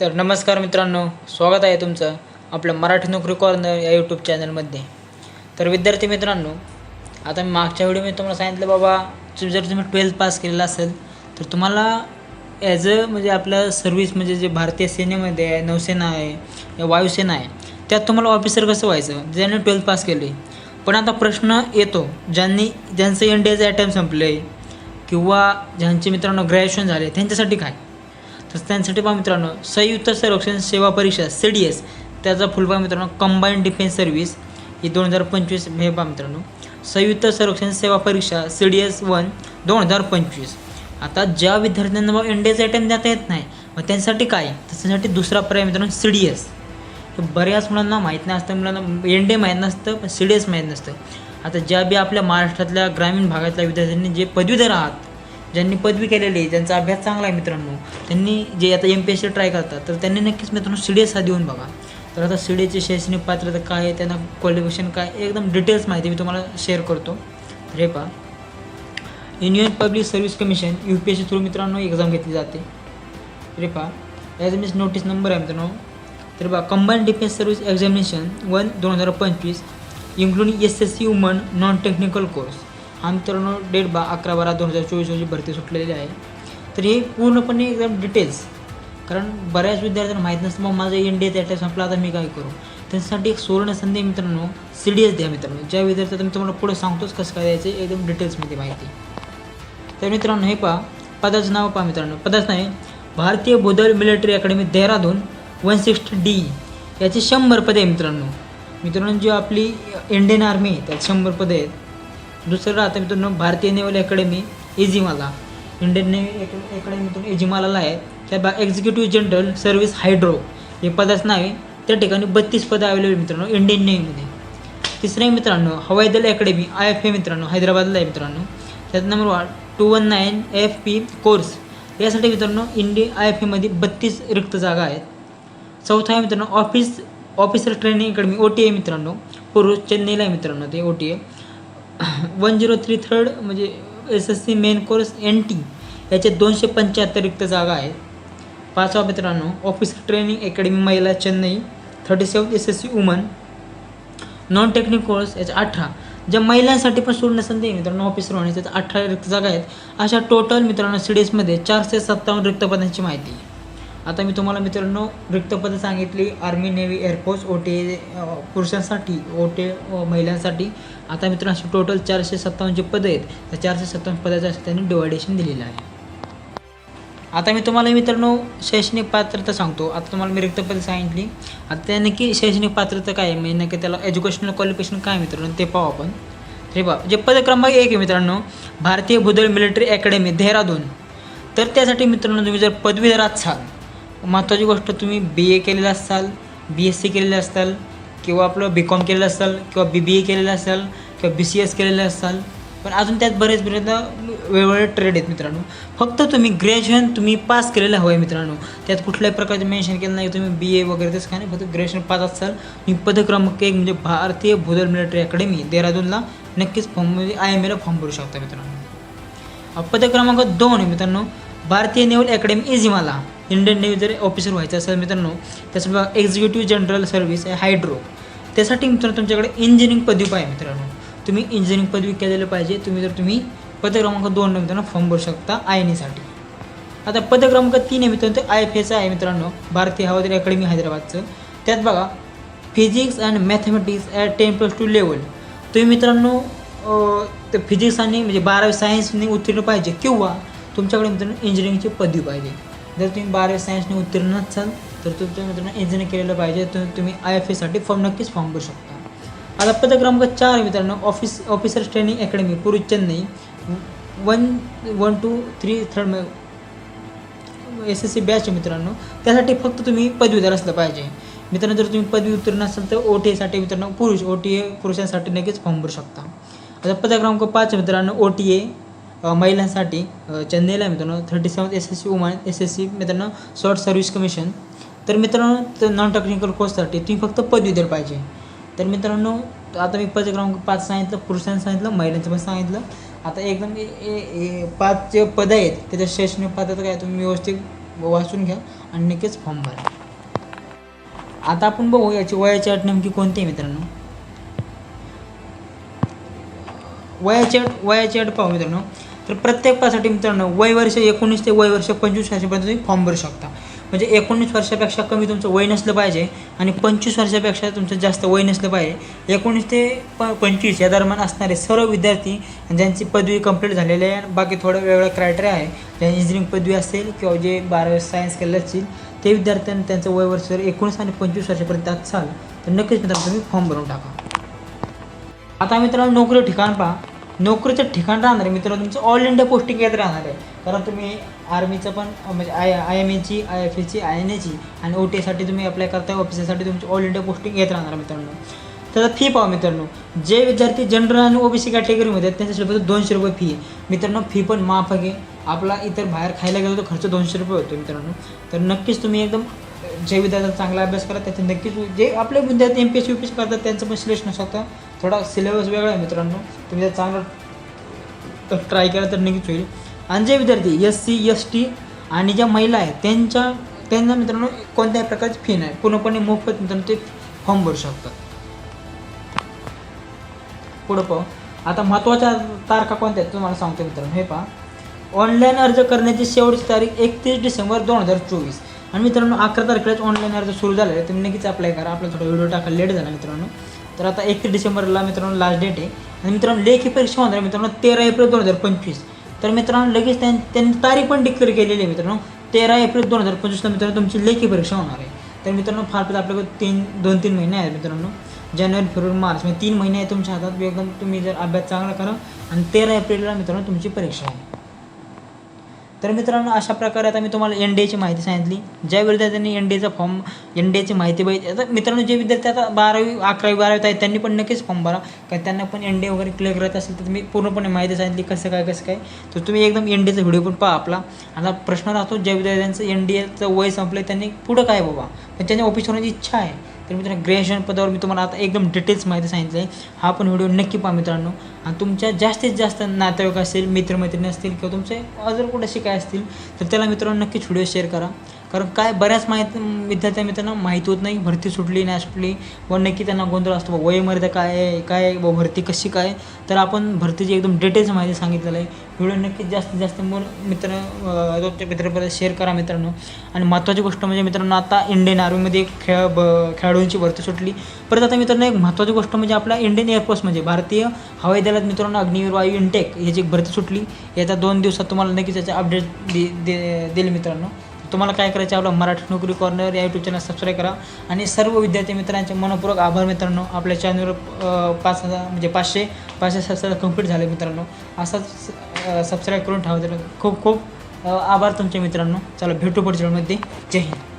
तर नमस्कार मित्रांनो स्वागत आहे तुमचं आपलं मराठी नोकरी कॉर्नर या यूट्यूब चॅनलमध्ये तर विद्यार्थी मित्रांनो आता मी मागच्या वेळी मी तुम्हाला सांगितलं बाबा जर तुम्ही ट्वेल्थ पास केलेलं असेल तर तुम्हाला ॲज अ म्हणजे आपलं सर्व्हिस म्हणजे जे भारतीय सेनेमध्ये आहे नौसेना आहे या वायुसेना आहे त्यात तुम्हाला ऑफिसर कसं व्हायचं? ज्यांनी ट्वेल्थ पास केले. पण आता प्रश्न येतो ज्यांनी ज्यांचं इंडियाचं ॲटम संपलं आहे किंवा ज्यांचे मित्रांनो ग्रॅज्युएशन झाले त्यांच्यासाठी काय? तर त्यांसाठी पहा मित्रांनो संयुक्त संरक्षण सेवा परीक्षा सी डी एस त्याचा फुल पहा मित्रांनो कंबाईंड डिफेन्स सर्व्हिस ही दोन हजार पंचवीस हे पहा मित्रांनो. संयुक्त संरक्षण सेवा परीक्षा सी डी एस वन दोन हजार पंचवीस. आता ज्या विद्यार्थ्यांना मग इंडियाचा अटेम्प्ट देता येत नाही मग त्यांच्यासाठी काय? त्याच्यासाठी दुसरा पर्याय मित्रांनो सी डी एस बऱ्याच मुलांना माहीत नाही असतं मुलांना एन डी माहीत नसतं पण सी डी एस माहीत नसतं. आता ज्या बी आपल्या महाराष्ट्रातल्या ग्रामीण भागातल्या विद्यार्थ्यांनी जे पदवीधर आहात ज्यांनी पदवी केलेली आहे ज्यांचा अभ्यास चांगला आहे मित्रांनो त्यांनी जे आता M P S C try करतात तर त्यांनी नक्कीच मित्रांनो सी डी एस हा देऊन बघा. तर आता सी डी एसची शैक्षणिक पात्रता काय आहे त्यांना क्वालिफिकेशन काय एकदम डिटेल्स माहिती मी तुम्हाला शेअर करतो. रे हे पहा. Union public service commission U P S C through मित्रांनो एक्झाम घेतली जाते. रे हे पहा. याचा मीन्स नोटीस नंबर आहे मित्रांनो. तर बघा combined defence service examination one दोन हजार पंचवीस including S S C woman non technical course हा मित्रांनो डेट बा अकरा बारा दोन हजार चोवीस रोजी भरती सुटलेली आहे. तर हे पूर्णपणे एकदम डिटेल्स कारण बऱ्याच विद्यार्थ्यांना माहीत नसतं मग माझं इंडियाचं ॲटॅच संपला आता मी काय करू? त्यांच्यासाठी एक सुवर्ण संधी मित्रांनो सी डी एस द्या मित्रांनो. ज्या विद्यार्थ्यांना मी तुम्हाला पुढे सांगतोच कसं काय द्यायचं एकदम डिटेल्समध्ये माहिती. तर मित्रांनो हे पहा. पदाचं नाव पहा मित्रांनो. पदाचं नाही भारतीय भूदल military academy Dehradun one sixty D याची शंभर पदे आहे मित्रांनो. मित्रांनो जी आपली इंडियन आर्मी आहे त्यात शंभर पदे आहेत. दुसरं राहतं मित्रांनो भारतीय naval academy Ezhimala. Indian navy अकॅडमीतून मित्रांनो आहे. त्या बा एक्झिक्युटिव्ह जनरल सर्व्हिस हायड्रो हे पदाचं नाव आहे. त्या ठिकाणी बत्तीस पदं अवेलेबल मित्रांनो इंडियन नेव्हीमध्ये तिसरं आहे मित्रांनो हवाई दल अकॅडमी आय एफ ए मित्रांनो हैदराबादला आहे मित्रांनो. त्यात number one two one nine F P course यासाठी मित्रांनो इंडिया आय एफ एमध्ये बत्तीस रिक्त जागा आहेत. चौथा आहे मित्रांनो office officer training academy O T A मित्रांनो. पुरुष चेन्नईला आहे मित्रांनो ते O T A one zero three third म्हणजे S S C men course N T याचे दोनशे पंच्याहत्तर रिक्त जागा आहेत. पाचवा हो मित्रांनो ऑफिसर ट्रेनिंग अकॅडमी महिला Chennai thirty seven S S C woman non technic course याच्या अठरा. ज्या महिलांसाठी पण सोडणं संधी आहे मित्रांनो ऑफिसर होण्याच्या अठरा रिक्त जागा आहेत. अशा टोटल मित्रांनो सी डी एसमध्ये चारशे सत्तावन्न रिक्त पदांची माहिती आता मी तुम्हाला मित्रांनो रिक्त पदं सांगितली. Army navy air force O T A पुरुषांसाठी ओ टी महिलांसाठी. आता मित्रांनो अशी टोटल चारशे सत्तावन्नचे पदं आहेत त्या चारशे सत्तावन्न पदाचं असं त्यांनी डिवायडेशन दिलेलं आहे. आता मी तुम्हाला मित्रांनो शैक्षणिक पात्रता सांगतो. आता तुम्हाला मी रिक्त पदं सांगितली. आता त्या नक्की शैक्षणिक पात्रता काय आहे? म्हणजे नक्की त्याला एज्युकेशनल क्वालिफिकेशन काय मित्रांनो? ते पाहू आपण. रे बा जे पद क्रमांक एक आहे मित्रांनो भारतीय भूदल मिलिटरी अकॅडमी देहरादून. तर त्यासाठी मित्रांनो तुम्ही जर पदवीधर असाल महत्त्वाची गोष्ट तुम्ही बी ए केलेलं असाल बी एस सी केलेलं असाल किंवा आपलं बी कॉम केलेलं असाल किंवा बी बी ए केलेलं असाल किंवा बी सी एस केलेलं असाल पण अजून त्यात बरेच बरेच वेगवेगळे ट्रेड आहेत मित्रांनो. फक्त तुम्ही ग्रॅज्युएशन तुम्ही पास केलेलं हवं आहे मित्रांनो. त्यात कुठल्याही प्रकारचे मेन्शन केलं नाही तुम्ही बी ए वगैरे तसं काय नाही फक्त ग्रॅज्युएशन पास असाल तुम्ही पद क्रमांक एक म्हणजे भारतीय भूदल मिलिटरी अकॅडमी देहरादूनला नक्कीच फॉर्म म्हणजे आय एम एला फॉर्म भरू शकता मित्रांनो. पद क्रमांक दोन आहे मित्रांनो. भारतीय naval academy Ezhimala Indian navy जर ऑफिसर व्हायचं असेल मित्रांनो त्यासाठी एक्झिक्युटिव्ह जनरल सर्व्हिस आहे हायड्रो त्यासाठी मित्रांनो तुमच्याकडे इंजिनिअरिंग पदवी पाहिजे मित्रांनो. तुम्ही इंजिनिअरिंग पदवी केलेलं पाहिजे. तुम्ही जर तुम्ही पदक्रमांक दोन मित्रांनो फॉर्म भरू शकता आय एन ईसाठी आता पदक्रमांक तीन आहे मित्रांनो आय एफ एचं आहे मित्रांनो. भारतीय हवादारी अकॅडमी हैदराबादचं. त्यात बघा physics and mathematics at ten plus two level तुम्ही मित्रांनो तर फिजिक्स आणि म्हणजे बारावी सायन्सने उत्तीर्ण पाहिजे किंवा तुमच्याकडे मित्रांनो इंजिनिअरिंगची पदवी पाहिजे. जर तुम्ही बारावी सायन्सने उत्तीर्ण नसाल तर तुमच्या मित्रांनो इंजिनिअरिंग केलेलं पाहिजे तर तुम्ही आय एफ एसाठी फॉर्म नक्कीच फॉर्म भरू शकता. आता पद क्रमांक चार मित्रांनो ऑफिस ऑफिसर ट्रेनिंग अकॅडमी पुरुष Chennai. One one two three third S S C batch मित्रांनो त्यासाठी फक्त तुम्ही पदवीधर असलं पाहिजे. मित्रांनो जर तुम्ही पदवी उत्तीर्ण असाल तर ओ टी एसाठी मित्रांनो पुरुष ओ टी ए पुरुषांसाठी नक्कीच फॉर्म भरू शकता. आता पद क्रमांक पाच मित्रांनो ओ टी ए महिलांसाठी चेन्नईला मित्रांनो thirty seven S S C woman S S C मित्रांनो शॉर्ट सर्व्हिस कमिशन तर मित्रांनो नॉन टेक्निकल कोर्ससाठी तुम्ही फक्त पदवीधर पाहिजे. तर मित्रांनो आता मी पद क्रमांक पाच सांगितलं पुरुषांनी सांगितलं महिलांचं पण सांगितलं. आता एकदम ए- ए- पाच जे पदं आहेत त्याच्या शैक्षणिक पात्रता काय तुम्ही व्यवस्थित वाचून घ्या आणि नक्कीच फॉर्म भरा. आता आपण बघू याची वयाची अट नेमकी कोणती आहे मित्रांनो. वयाची अट वयाची अट पाहू मित्रांनो. तर प्रत्येक पासाठी मित्रांनो वय वर्ष एकोणीस ते वय वर्ष पंचवीस वर्षापर्यंत तुम्ही फॉर्म भरू शकता. म्हणजे एकोणीस वर्षापेक्षा कमी तुमचं वय नसलं पाहिजे आणि पंचवीस वर्षापेक्षा तुमचं जास्त वय नसलं पाहिजे. एकोणीस ते प पंचवीस या दरम्यान असणारे सर्व विद्यार्थी ज्यांची पदवी कंप्लीट झालेली आहे आणि बाकी थोडं वेगळं क्रायटेरिया आहे ज्या इंजिनिअरिंग पदवी असेल किंवा जे बारावी सायन्स केलेलं असतील ते विद्यार्थ्यांनी त्यांचं वय वर्ष जर एकोणीस आणि पंचवीस वर्षापर्यंत असाल तर नक्कीच मित्रांनो तुम्ही फॉर्म भरून टाका. आता मित्रांनो नोकरी ठिकाण पहा. नोकरीचं ठिकाण राहणार आहे. मित्रांनो तुमचं ऑल इंडिया पोस्टिंग येत राहणार आहे. कारण तुम्ही आर्मीचं पण म्हणजे आय आय एम एची आय एफ एची आय एन एची आणि ओ टी एसाठी तुम्ही अप्लाय करताय ऑफिसरसाठी तुमची ऑल इंडिया पोस्टिंग येत राहणार मित्रांनो. त्याचा फी पाहा मित्रांनो. जे विद्यार्थी जनरल आणि ओबीसी कॅटेगरीमध्ये आहेत त्यांच्यासोबत दोनशे रुपये फी आहे. मित्रांनो फी पण माफ आहे. आपला इतर बाहेर खायला गेलो तर खर्च दोनशे रुपये होतो मित्रांनो. तर नक्कीच तुम्ही एकदम जे विद्यार्थ्यांचा चांगला अभ्यास करा त्याचे नक्कीच जे आपले विद्यार्थी M P S U P S करतात त्यांचं पण सिलेक्शन असू शकतं. थोडा सिलेबस वेगळा आहे मित्रांनो. तुम्ही जर चांगलं तर ट्राय केला तर नक्कीच होईल. आणि जे विद्यार्थी एस सी एस टी आणि ज्या महिला आहेत त्यांच्या त्यांना मित्रांनो कोणत्याही प्रकारची फी नाही. पूर्णपणे मोफत मित्रांनो ते फॉर्म भरू शकतात. पुढं पाहू. आता महत्त्वाच्या तारखा कोणत्या आहेत तुम्हाला सांगतो मित्रांनो. हे पहा. ऑनलाईन अर्ज करण्याची शेवटची तारीख एकतीस डिसेंबर दोन हजार चोवीस. आणि मित्रांनो अकरा तारखेलाच ऑनलाईन अर्ज सुरू झालेला आहे. तुम्ही नक्कीच अप्लाय करा. आपला थोडा व्हिडिओ टाका लेट झाला मित्रांनो. तर आता एकतीस डिसेंबरला मित्रांनो लास्ट डेट आहे. आणि मित्रांनो लेखी परीक्षा होणार आहे मित्रांनो तेरा एप्रिल दोन हजार पंचवीस. तर मित्रांनो लगेच त्यां त्यांनी तारीख पण डिक्लेअर केलेली आहे मित्रांनो. तेरा एप्रिल दोन हजार पंचवीसला मित्रांनो तुमची लेखी परीक्षा होणार आहे. तर मित्रांनो फार तर आपल्याकडे तीन दोन तीन महिने आहेत मित्रांनो. जानेवारी फेब्रुवारी मार्च म्हणजे तीन महिने आहे तुमच्या हातात. एकदम तुम्ही जर अभ्यास चांगला करा. आणि तेरा एप्रिलला मित्रांनो तुमची परीक्षा आहे तर मित्रांनो अशा प्रकारे आता मी तुम्हाला एन डी एची माहिती सांगितली. ज्या विद्यार्थ्यांनी एन डी एचा फॉर्म एन डी एची माहिती पाहिजे आता मित्रांनो जे विद्यार्थी आता बारावी अकरावी बारावीत आहेत त्यांनी पण नक्कीच फॉर्म भरा. कारण त्यांना पण एन डी ए वगैरे क्लिअर करत असेल तर तुम्ही पूर्णपणे माहिती सांगितली कसं काय कसं काय. तर तुम्ही एकदम एन डी एचा व्हिडिओ पण पहा आपला. आता प्रश्न राहतो ज्या विद्यार्थ्यांचं एन डी एचं वय संपलं त्यांनी पुढं काय बाबा पण त्यांच्या ऑफिस होण्याची इच्छा आहे. तर मित्रांनो ग्रॅज्युएशन पदावर मी तुम्हाला आता एकदम डिटेल्स माहिती सांगितलं आहे. हा पण व्हिडिओ नक्की पहा मित्रांनो. आणि तुमच्या जास्तीत जास्त नातेवाईक असतील मित्रमैत्रिणी असतील किंवा तुमचे अजून कुठे शिकाय असतील तर त्याला मित्रांनो नक्कीच व्हिडिओ शेअर करा. कारण काय बऱ्याच माहिती विद्यार्थ्या मित्रांना माहिती होत नाही भरती सुटली नाही सुटली. व नक्की त्यांना गोंधळ असतो बा वयमर्यादा काय आहे काय आहे, व भरती कशी काय तर आपण भरतीची एकदम डिटेल्स माहिती सांगितलेलं आहे. व्हिडिओ नक्कीच जास्तीत जास्त मग मित्र रोजच्या मित्रपर्यंत शेअर करा मित्रांनो. आणि महत्त्वाची गोष्ट म्हणजे मित्रांनो आता इंडियन आर्मीमध्ये खेळ ब खेळाडूंची भरती सुटली. परत आता मित्रांनो एक महत्त्वाची गोष्ट म्हणजे आपला इंडियन एअरफोर्स म्हणजे भारतीय हवाई दलात मित्रांनो अग्निवीर वायू इंटेक याची एक भरती सुटली. याचा दोन दिवसात तुम्हाला नक्कीच याचा अपडेट दे दे देईल मित्रांनो. तुम्हाला काय करायचं आपलं आपला मराठी नोकरी कॉर्नर या यूट्यूब चॅनल सबस्क्राईब करा. आणि सर्व विद्यार्थी मित्रांचे मनपूर्वक आभार मित्रांनो. आपल्या चॅनलवर पाच हजार म्हणजे पाचशे पाचशे सबस्क्राईब कंप्लीट झाले मित्रांनो. असाच सबस्क्राईब करून ठेवा खूप खूप आभार तुमच्या मित्रांनो. चला भेटू पुढच्या मध्ये जय हिंद.